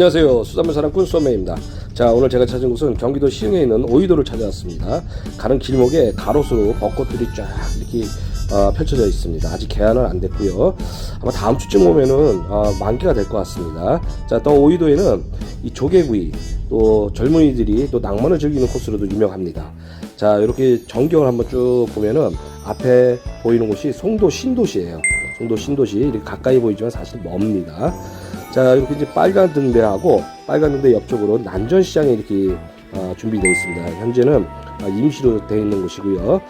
안녕하세요. 수산물 사랑꾼 쏘매입니다. 자, 오늘 제가 찾은 곳은 경기도 시흥에 있는 오이도를 찾아왔습니다. 가는 길목에 가로수로 벚꽃들이 쫙 이렇게 어, 펼쳐져 있습니다. 아직 개화는 안 됐고요. 아마 다음 주쯤 오면은 어, 만개가 될 것 같습니다. 자, 또 오이도에는 이 조개구이 또 젊은이들이 또 낭만을 즐기는 코스로도 유명합니다. 자, 이렇게 전경을 한번 쭉 보면은 앞에 보이는 곳이 송도 신도시예요. 송도 신도시 이렇게 가까이 보이지만 사실 멉니다. 자 이렇게 이제 빨간 등대하고 빨간 등대 옆쪽으로 난전시장이 이렇게 어, 준비되어 있습니다. 현재는 아, 임시로 되어 있는 곳이고요.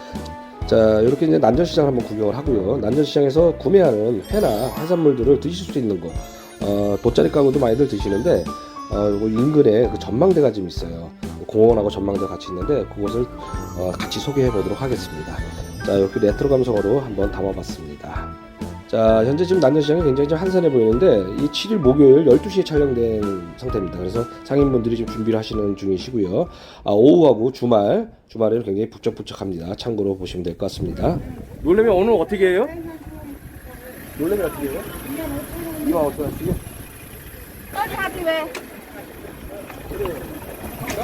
자 이렇게 이제 난전시장 한번 구경을 하고요. 난전시장에서 구매하는 회나 해산물들을 드실 수 있는 곳. 어, 돗자리 가구도 많이들 드시는데 어, 인근에 그 전망대가 좀 있어요. 공원하고 전망대가 같이 있는데 그곳을 어, 같이 소개해 보도록 하겠습니다. 자 이렇게 레트로 감성으로 한번 담아봤습니다. 자, 현재 지금 난전시장이 굉장히 좀 한산해 보이는데 이 7일 목요일 12시에 촬영된 상태입니다. 그래서 상인분들이 지금 준비를 하시는 중이시고요. 아, 오후하고 주말, 주말에는 굉장히 북적북적합니다. 참고로 보시면 될 것 같습니다. 놀래미 오늘 어떻게 해요? 놀래미 어떻게 해요? 2만 5천 원씩요? 어디 하지 왜?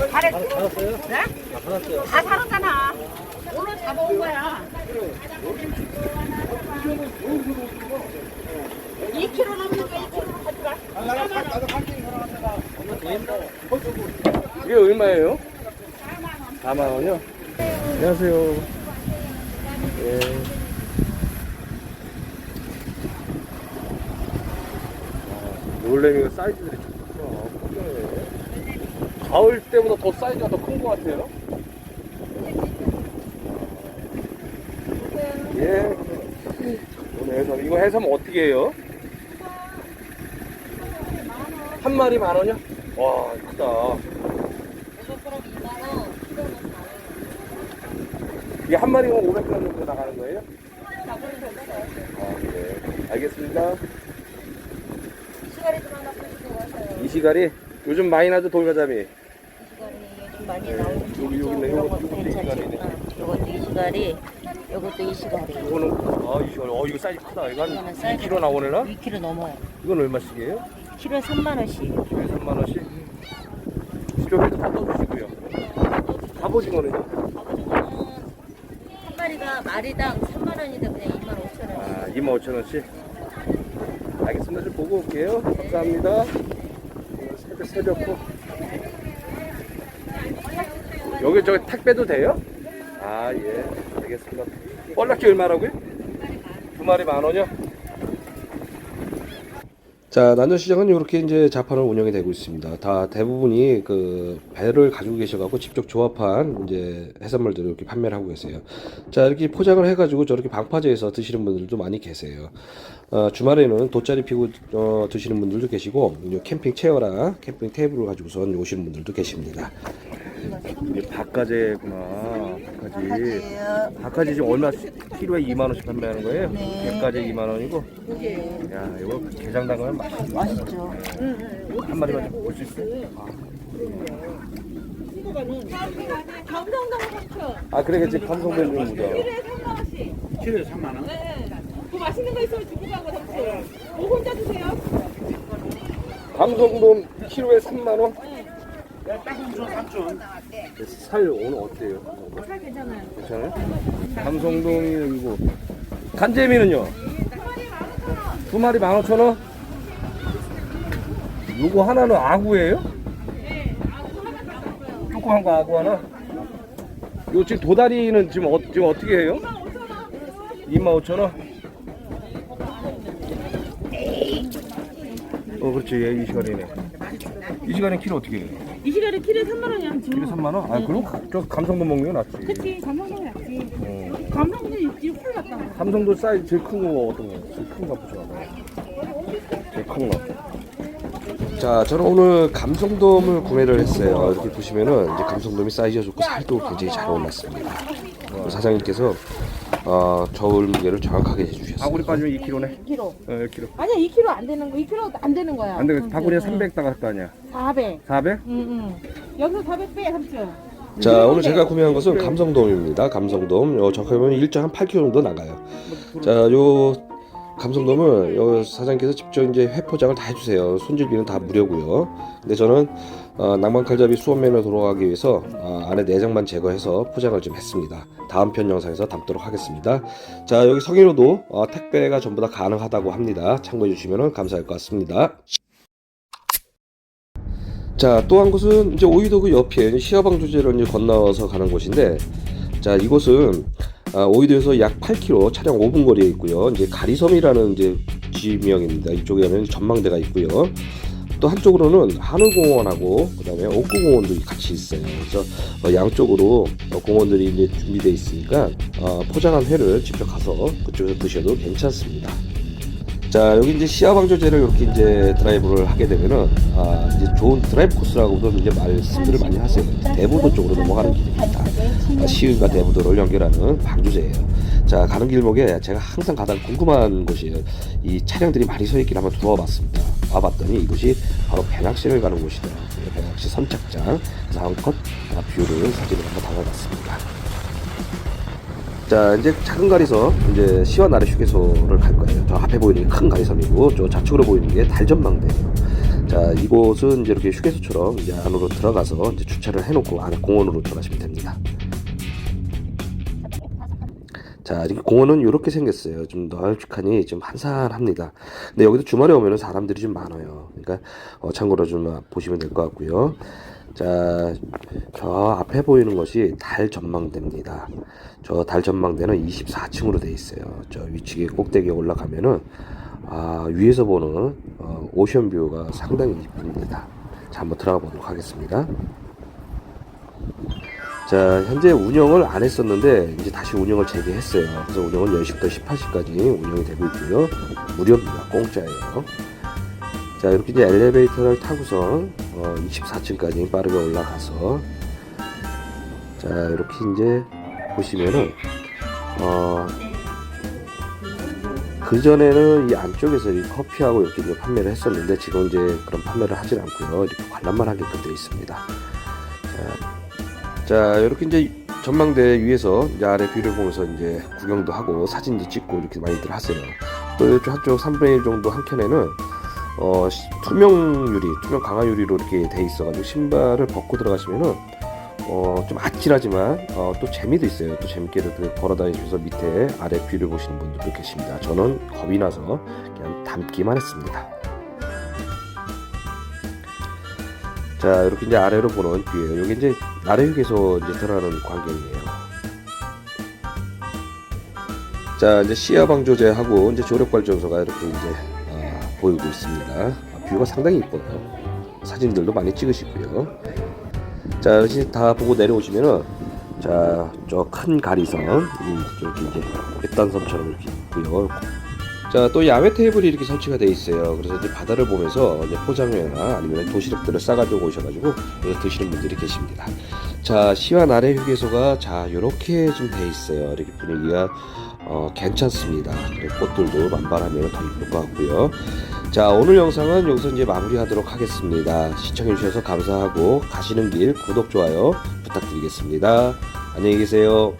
잘했어? 네? 다 살았잖아. 오늘 잡아온 거야. 2kg 넘는 거 2kg 가져가. 이게 얼마예요? 4만 원이요? 안녕하세요. 예. 아, 놀래미가 사이즈들이 좋구나. 크네. 가을 때보다 더 사이즈가 더 큰 것 같아요. 예. 해삼. 이거 해삼 어떻게 해요? 한 마리 만 원이요? 와, 크다. 이게 한 마리가 500g 정도 나가는 거예요? 아, 네. 알겠습니다. 이 시갈이 요즘 많이 나죠, 돌가자미? 많이 나오고 여기, 여기 있네. 요거, 괜찮지. 이시갈이네. 어, 요것도 이 시갈이, 요것도 이 시갈이. 이거는, 아, 이 시갈. 어, 이거 사이즈 크다. 이거 한 이거는 사이즈 2kg 나오네나? 2kg 넘어요. 이건 얼마씩이에요? 키로에 3만 원씩. 키로에 3만 원씩? 스토리도 다 떠주시고요. 갑오징어는요? 아버지는 한 마리가 마리당 3만 원인데 그냥 2만 5천 원. 아, 25,000원씩. 알겠습니다. 좀 보고 올게요. 감사합니다. 새벽, 새벽고. 여기 저기 택배도 돼요? 아, 예. 알겠습니다. 뻘락기 얼마라고요? 두 마리 만 원이요? 자, 난전시장은 이렇게 이제 자판을 운영이 되고 있습니다. 다 대부분이 그 배를 가지고 계셔갖고 직접 조합한 이제 해산물들을 이렇게 판매를 하고 계세요. 자, 이렇게 포장을 해가지고 저렇게 방파제에서 드시는 분들도 많이 계세요. 어, 주말에는 돗자리 피고 어, 드시는 분들도 계시고, 캠핑 체어랑 캠핑 테이블을 가지고선 오시는 분들도 계십니다. 이게 박가제구나. 박가지. 박가지 지금 얼마 키로에 2만 원씩 판매하는 거예요? 네. 100가지 2만 원이고. 야, 이거 게장 담가면 맛있 맛있죠. 한 마리만 좀볼수 있어요? 삼촌. 아, 그래겠지. 감성된 좀 보자. 키로에 3만 원씩. 키로에 3만 원? 네. 그 맛있는 거 있으면 주고 가고 삼촌. 뭐 혼자 드세요? 감성돔 키로에 3만 원? 살 오늘 어때요? 살 괜찮아요. 괜찮아요? 감성돔이 여기고 간재미는요? 두 마리 15,000원? 요거 하나는 아구예요? 조그만 거 아구 하나? 요 지금 도다리는 지금, 어, 지금 어떻게 해요? 25,000원? 어 그렇지 예, 이 시간이네 이 시간에 키로 어떻게 해요? 이 시간에 키로에 3만 원이야. 키로 3만 원? 아 그럼 저 감성돔 먹는 게 낫지 그치 감성동 약지. 어. 감성동 육지 훌 갔다. 삼성도 사이즈 제일 큰 거 어떤 거? 제일 큰 거 보자. 제일 큰 거. 자, 저는 오늘 감성돔을 구매를 했어요. 이렇게 보시면은 이제 감성돔이 사이즈가 좋고 살도 굉장히 잘 올랐습니다. 어, 사장님께서 어, 저울 무게를 정확하게 해주셨어요. 바구리 빠지면 2kg네. 2kg. 어, 1kg. 아니야 2kg 안 되는 거. 2kg 안 되는 거야. 안 돼. 바구리에 응. 300 따갈 거 아니야. 400. 400? 응, 응. 여기서 400 빼, 삼촌. 자, 오늘 제가 구매한 것은 감성돔입니다. 감성돔. 요 정확하게 보면 1점 한 8kg 정도 나가요. 자, 요 감성돔은 여기 사장님께서 직접 이제 회 포장을 다 해주세요. 손질비는 다 무료고요. 근데 저는 어, 낭만칼잡이 수원면으로 돌아가기 위해서 어, 안에 내장만 제거해서 포장을 좀 했습니다. 다음 편 영상에서 담도록 하겠습니다. 자 여기 성인호도 어, 택배가 전부 다 가능하다고 합니다. 참고해 주시면 감사할 것 같습니다. 자, 또 한 곳은 이제 오이도 그 옆에 시야방 조제로 이제 건너서 가는 곳인데, 자, 이곳은 아, 오이도에서 약 8km 차량 5분 거리에 있고요. 이제 가리섬이라는 이제 지명입니다. 이쪽에는 전망대가 있고요. 또 한쪽으로는 하늘공원하고 그다음에 옥구공원도 같이 있어요. 그래서 어, 양쪽으로 어, 공원들이 이제 준비되어 있으니까 어, 포장한 회를 직접 가서 그쪽에서 드셔도 괜찮습니다. 자 여기 이제 시야 방조제를 이렇게 이제 드라이브를 하게 되면은 아 이제 좋은 드라이브 코스라고도 이제 말씀들을 많이 하세요. 대부도 쪽으로 넘어가는 길입니다. 아, 시흥과 대부도를 연결하는 방조제예요. 자 가는 길목에 제가 항상 가장 궁금한 곳이에요. 이 차량들이 많이 서 있긴 한번 둘러봤습니다. 와봤더니 이곳이 바로 배낚시를 가는 곳이더라고요. 배낚시 선착장. 그래서 아, 뷰를 사진을 한번 담아봤습니다. 자 이제 작은 가리섬 이제 시와 나래 휴게소를 갈 거예요. 저 앞에 보이는 게 큰 가리섬이고 저 좌측으로 보이는 게 달전망대예요. 자 이곳은 이제 이렇게 휴게소처럼 이제 안으로 들어가서 이제 주차를 해놓고 안에 공원으로 들어가시면 됩니다. 자, 이렇게 공원은 이렇게 생겼어요. 좀 널찍하니 좀 한산합니다. 근데 여기도 주말에 오면은 사람들이 좀 많아요. 그러니까 어, 참고로 좀 보시면 될 것 같고요. 자, 저 앞에 보이는 것이 달 전망대입니다. 저 달 전망대는 24층으로 돼 있어요. 저 위쪽에 꼭대기에 올라가면은 아, 위에서 보는 어, 오션 뷰가 상당히 이쁩니다. 자, 한번 들어가 보도록 하겠습니다. 자, 현재 운영을 안 했었는데 이제 다시 운영을 재개했어요. 그래서 운영은 10시부터 18시까지 운영이 되고 있고요. 무료입니다. 공짜예요. 자, 이렇게 이제 엘리베이터를 타고선 어, 24층까지 빠르게 올라가서 자, 이렇게 이제 보시면은 어, 그 전에는 이 안쪽에서 이 커피하고 이렇게 이제 판매를 했었는데 지금 이제 그런 판매를 하진 않고요. 이렇게 관람만 하게끔 되어 있습니다. 자, 자 이렇게 이제 전망대 위에서 이제 아래 뷰를 보면서 이제 구경도 하고 사진도 찍고 이렇게 많이들 하세요. 또 이쪽 한쪽 3분의 1 정도 한 켠에는 어, 시- 투명 유리, 투명 강화 유리로 이렇게 돼 있어가지고 신발을 벗고 들어가시면은 어, 좀 아찔하지만 어, 또 재미도 있어요. 또 재밌게도 그 걸어다니면서 밑에 아래 뷰를 보시는 분들도 계십니다. 저는 겁이 나서 그냥 담기만 했습니다. 자 이렇게 이제 아래로 보는 뷰예요. 여기 이제 아래 휴게소 이제 들어가는 광경이에요. 자 이제 시야 방조제 하고 이제 조력 발전소가 이렇게 이제 아, 보이고 있습니다. 아, 뷰가 상당히 이뻐요. 사진들도 많이 찍으시고요. 자 이제 다 보고 내려오시면은 자저 큰 가리섬 이- 이렇게 이제 백단섬처럼 이렇게 있고요. 자, 또 야외 테이블이 이렇게 설치가 돼 있어요. 그래서 이제 바다를 보면서 이제 포장회나 아니면 도시락들을 싸가지고 오셔가지고 드시는 분들이 계십니다. 자, 시와 나래 휴게소가 자, 요렇게 좀 돼 있어요. 이렇게 분위기가 어, 괜찮습니다. 꽃들도 만발하면 더 이쁠 것 같고요. 자, 오늘 영상은 여기서 이제 마무리하도록 하겠습니다. 시청해주셔서 감사하고 가시는 길 구독, 좋아요 부탁드리겠습니다. 안녕히 계세요.